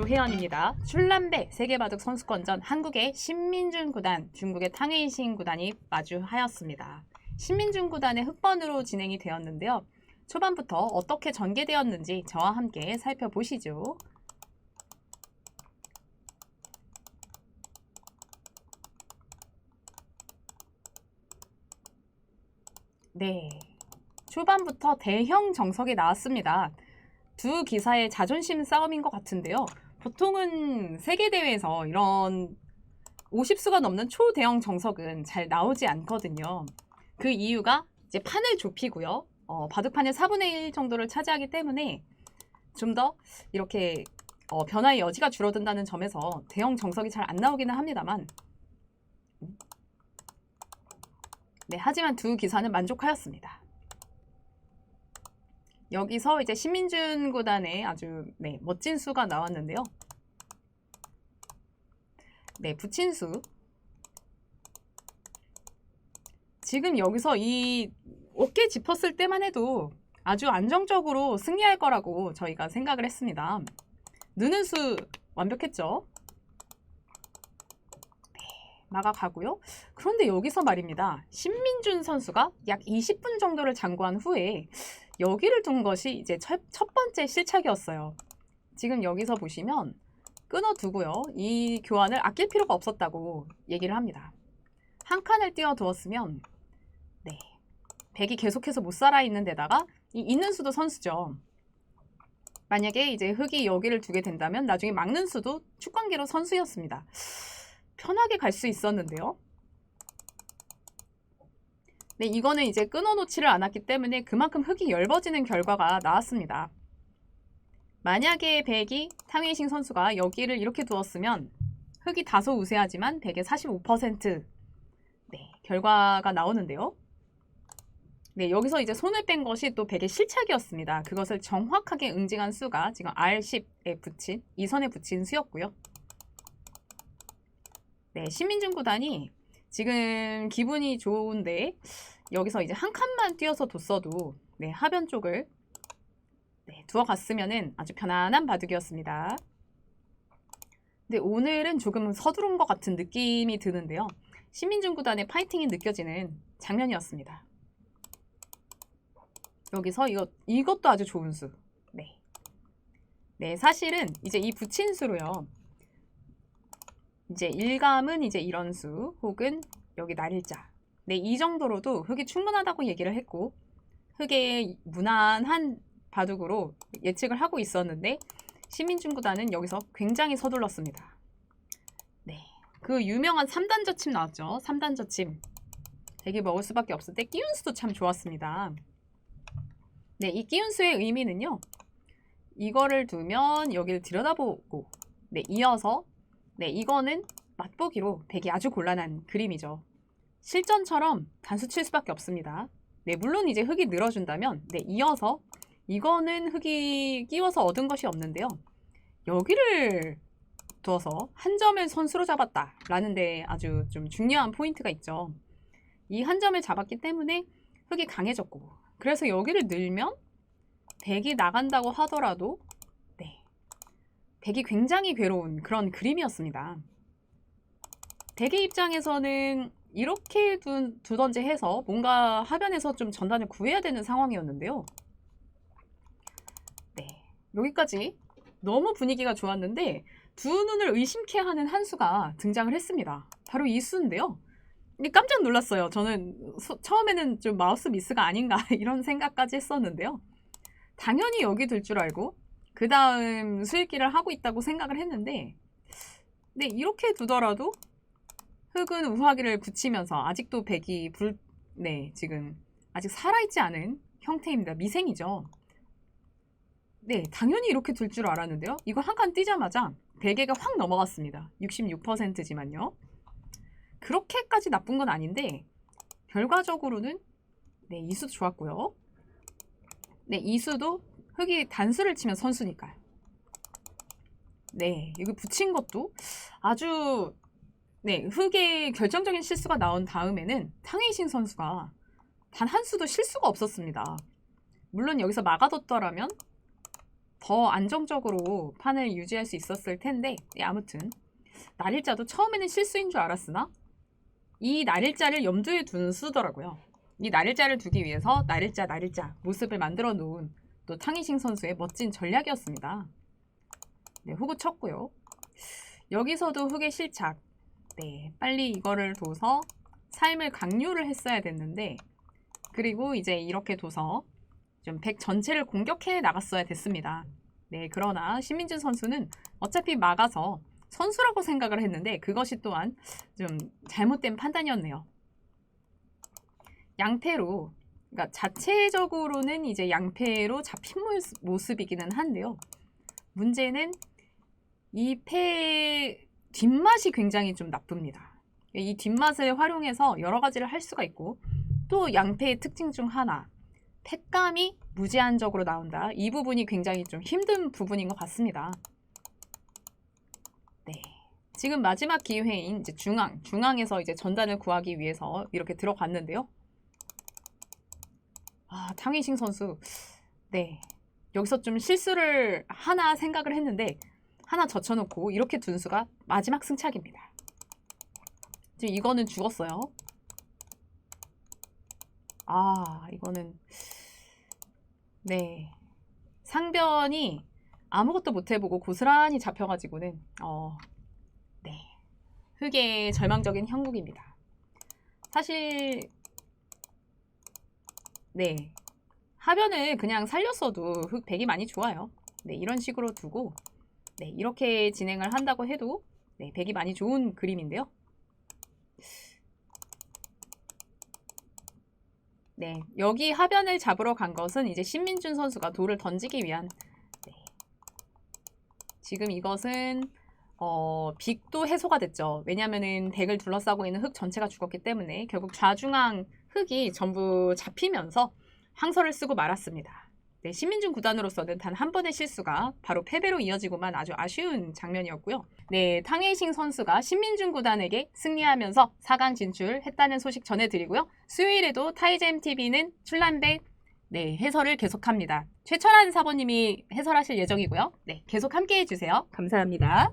조혜연입니다. 출란배 세계바둑 선수권전 한국의 신민준 구단, 중국의 탕웨이신 구단이 마주하였습니다. 신민준 구단의 흑번으로 진행이 되었는데요. 초반부터 어떻게 전개되었는지 저와 함께 살펴보시죠. 네. 초반부터 대형 정석이 나왔습니다. 두 기사의 자존심 싸움인 것 같은데요. 보통은 세계대회에서 이런 50수가 넘는 초대형 정석은 잘 나오지 않거든요. 그 이유가 이제 판을 좁히고요. 어, 바둑판의 4분의 1 정도를 차지하기 때문에 좀 더 이렇게 어, 변화의 여지가 줄어든다는 점에서 대형 정석이 잘 안 나오기는 합니다만 네, 하지만 두 기사는 만족하였습니다. 여기서 이제 신민준 구단의 아주 네, 멋진 수가 나왔는데요. 네, 부친수. 지금 여기서 이 어깨 짚었을 때만 해도 아주 안정적으로 승리할 거라고 저희가 생각을 했습니다. 느는 수 완벽했죠? 네, 나가가고요. 그런데 여기서 말입니다. 신민준 선수가 약 20분 정도를 장구한 후에 여기를 둔 것이 이제 첫, 첫 번째 실착이었어요. 지금 여기서 보시면 끊어두고요. 이 교환을 아낄 필요가 없었다고 얘기를 합니다. 한 칸을 띄워두었으면 네 백이 계속해서 못 살아있는 데다가 이 있는 수도 선수죠. 만약에 이제 흑이 여기를 두게 된다면 나중에 막는 수도 축관계로 선수였습니다. 편하게 갈 수 있었는데요. 네, 이거는 이제 끊어놓지를 않았기 때문에 그만큼 흙이 얇아지는 결과가 나왔습니다. 만약에 백이 탕웨이싱 선수가 여기를 이렇게 두었으면 흙이 다소 우세하지만 백의 45% 네, 결과가 나오는데요. 네, 여기서 이제 손을 뺀 것이 또 백의 실착이었습니다. 그것을 정확하게 응징한 수가 지금 R10에 붙인, 이 선에 붙인 수였고요. 네, 신민준 구단이 지금 기분이 좋은데 여기서 이제 한 칸만 띄어서 뒀어도 네, 하변 쪽을 네, 두어 갔으면은 아주 편안한 바둑이었습니다. 근데 오늘은 조금 서두른 것 같은 느낌이 드는데요. 신민준 구단의 파이팅이 느껴지는 장면이었습니다. 여기서 이것, 이것도 아주 좋은 수. 네. 네, 사실은 이제 이 붙인 수로요. 이제 일감은 이제 이런 수 혹은 여기 날일자. 네, 이 정도로도 흙이 충분하다고 얘기를 했고 흙의 무난한 바둑으로 예측을 하고 있었는데 시민중 구단은 여기서 굉장히 서둘렀습니다. 네, 그 유명한 3단 저침 나왔죠. 3단 저침. 되게 먹을 수밖에 없을 때 끼운수도 참 좋았습니다. 네, 이 끼운수의 의미는요. 이거를 두면 여기를 들여다보고 네, 이어서 네, 이거는 맛보기로 되게 아주 곤란한 그림이죠. 실전처럼 단수 칠 수밖에 없습니다. 네, 물론 이제 흙이 늘어준다면 네, 이어서 이거는 흙이 끼워서 얻은 것이 없는데요. 여기를 두어서 한 점을 선수로 잡았다 라는 데 아주 좀 중요한 포인트가 있죠. 이 한 점을 잡았기 때문에 흙이 강해졌고 그래서 여기를 늘면 백이 나간다고 하더라도 네, 백이 굉장히 괴로운 그런 그림이었습니다. 백의 입장에서는 이렇게 두, 두던지 해서 뭔가 하변에서 좀 전단을 구해야 되는 상황이었는데요. 네, 여기까지 너무 분위기가 좋았는데 두 눈을 의심케 하는 한 수가 등장을 했습니다. 바로 이 수인데요. 깜짝 놀랐어요. 저는 소, 처음에는 좀 마우스 미스가 아닌가 이런 생각까지 했었는데요. 당연히 여기 들 줄 알고 그 다음 수익기를 하고 있다고 생각을 했는데 네 이렇게 두더라도 흙은 우화기를 굳히면서 아직도 백이 불, 네, 지금 아직 살아있지 않은 형태입니다. 미생이죠. 네, 당연히 이렇게 둘 줄 알았는데요. 이거 한 칸 뛰자마자 베개가 확 넘어갔습니다. 66%지만요. 그렇게까지 나쁜 건 아닌데 결과적으로는 네, 이수도 좋았고요. 네, 이수도 흙이 단수를 치면 선수니까요. 네, 여기 붙인 것도 아주 네, 흑의 결정적인 실수가 나온 다음에는 탕웨이신 선수가 단 한 수도 실수가 없었습니다. 물론 여기서 막아뒀더라면 더 안정적으로 판을 유지할 수 있었을 텐데 네, 아무튼 날일자도 처음에는 실수인 줄 알았으나 이 날일자를 염두에 둔 수더라고요. 이 날일자를 두기 위해서 날일자 날일자 모습을 만들어 놓은 또 탕이싱 선수의 멋진 전략이었습니다. 네, 후구 쳤고요. 여기서도 흑의 실착. 네, 빨리 이거를 둬서 삶을 강요를 했어야 됐는데 그리고 이제 이렇게 둬서 좀 백 전체를 공격해 나갔어야 됐습니다. 네, 그러나 신민준 선수는 어차피 막아서 선수라고 생각을 했는데 그것이 또한 좀 잘못된 판단이었네요. 양패로 그러니까 자체적으로는 이제 양패로 잡힌 모습- 모습이기는 한데요. 문제는 이 패의 뒷맛이 굉장히 좀 나쁩니다. 이 뒷맛을 활용해서 여러 가지를 할 수가 있고 또 양패의 특징 중 하나 팩감이 무제한적으로 나온다. 이 부분이 굉장히 좀 힘든 부분인 것 같습니다. 네. 지금 마지막 기회인 이제 중앙, 중앙에서 이제 전단을 구하기 위해서 이렇게 들어갔는데요. 아, 탕위싱 선수. 네. 여기서 좀 실수를 하나 생각을 했는데 하나 젖혀놓고 이렇게 둔 수가 마지막 승착입니다. 지금 이거는 죽었어요. 아, 이거는 네. 상변이 아무것도 못 해보고 고스란히 잡혀가지고는 어, 네. 흑의 절망적인 형국입니다. 사실 네. 하변을 그냥 살렸어도 흑 100이 많이 좋아요. 네, 이런 식으로 두고 네, 이렇게 진행을 한다고 해도 네, 100이 많이 좋은 그림인데요. 네, 여기 하변을 잡으러 간 것은 이제 신민준 선수가 돌을 던지기 위한 네. 지금 이것은 어, 빅도 해소가 됐죠. 왜냐면은 덱을 둘러싸고 있는 흑 전체가 죽었기 때문에 결국 좌중앙 흑이 전부 잡히면서 황설을 쓰고 말았습니다. 네, 신민준 구단으로서는 단 한 번의 실수가 바로 패배로 이어지고만 아주 아쉬운 장면이었고요. 네, 탕웨이싱 선수가 신민준 구단에게 승리하면서 4강 진출했다는 소식 전해드리고요. 수요일에도 타이젠 TV는 출란백 네, 해설을 계속합니다. 최철한 사모님이 해설하실 예정이고요. 네, 계속 함께 해주세요. 감사합니다.